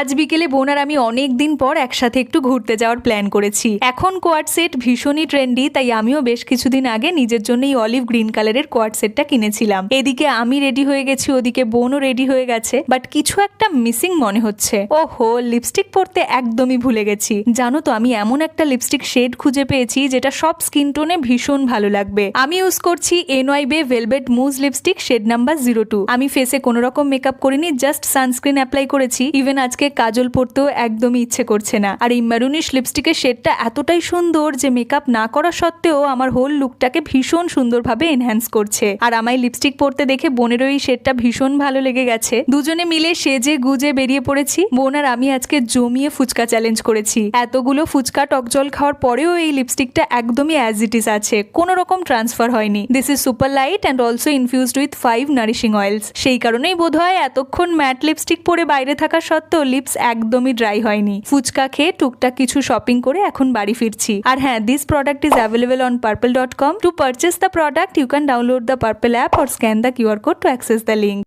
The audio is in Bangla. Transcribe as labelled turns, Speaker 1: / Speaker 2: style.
Speaker 1: আজ বিকেলে বোন আর আমি অনেক দিন পর একসাথে একটু ঘুরতে যাওয়ার প্ল্যান করেছি। এখন কোয়াড সেট ভীষণই ট্রেন্ডি তাই আমিও বেশ কিছুদিন আগে নিজের জন্য এই অলিভ গ্রিন কালারের কোয়াড সেটটা কিনেছিলাম। এদিকে আমি রেডি হয়ে গেছি, ওদিকে বোনও রেডি হয়ে গেছে বাট কিছু একটা মিসিং মনে হচ্ছে। ওহো লিপস্টিক পরতে একদমই ভুলে গেছি। জানো তো, আমি এমন একটা লিপস্টিক শেড খুঁজে পেয়েছি, যেটা সব স্কিন টোনে ভীষণ ভালো লাগবে। আমি ইউজ করছি NY Bae velvet mousse lipstick shade number zero two আমি ফেসে কোনো রকম মেকআপ করিনি জাস্ট সানস্ক্রিন অ্যাপ্লাই করেছি। ইভেন আজকে কাজল পরতেও একদমই ইচ্ছে করছে না। আর এই ম্যারুনিশ লিপস্টিকের শেডটা এতটাই সুন্দর যে মেকআপ না করা সত্ত্বেও আমার হোল লুকটাকে ভীষণ সুন্দরভাবে এনহ্যান্স করছে। আর আমায় লিপস্টিক পরতে দেখে বোনেরও এই শেডটা ভীষণ ভালো লেগে গেছে। দুজনে মিলে সেজে গুজে বেরিয়ে পড়েছি। বোন আর আমি আজকে জমিয়ে ফুচকা চ্যালেঞ্জ করেছি। এতগুলো ফুচকা টক জল খাওয়ার পরেও এই লিপস্টিকটা একদমই অ্যাজ ইট ইজ আছে। কোনো রকম ট্রান্সফার হয়নি। This is super light and also infused with five nourishing oils সেই কারণেই বোধ হয় এতক্ষণ ম্যাট লিপস্টিক পরে বাইরে থাকা সত্ত্বেও লিপস একদমই ড্রাই হয়নি। ফুচকা খেয়ে টুকটাক কিছু শপিং করে এখন বাড়ি ফিরছি। আর হ্যাঁ this product is available on Purple dot com to purchase the product you can download the Purple app or scan the QR code to access the link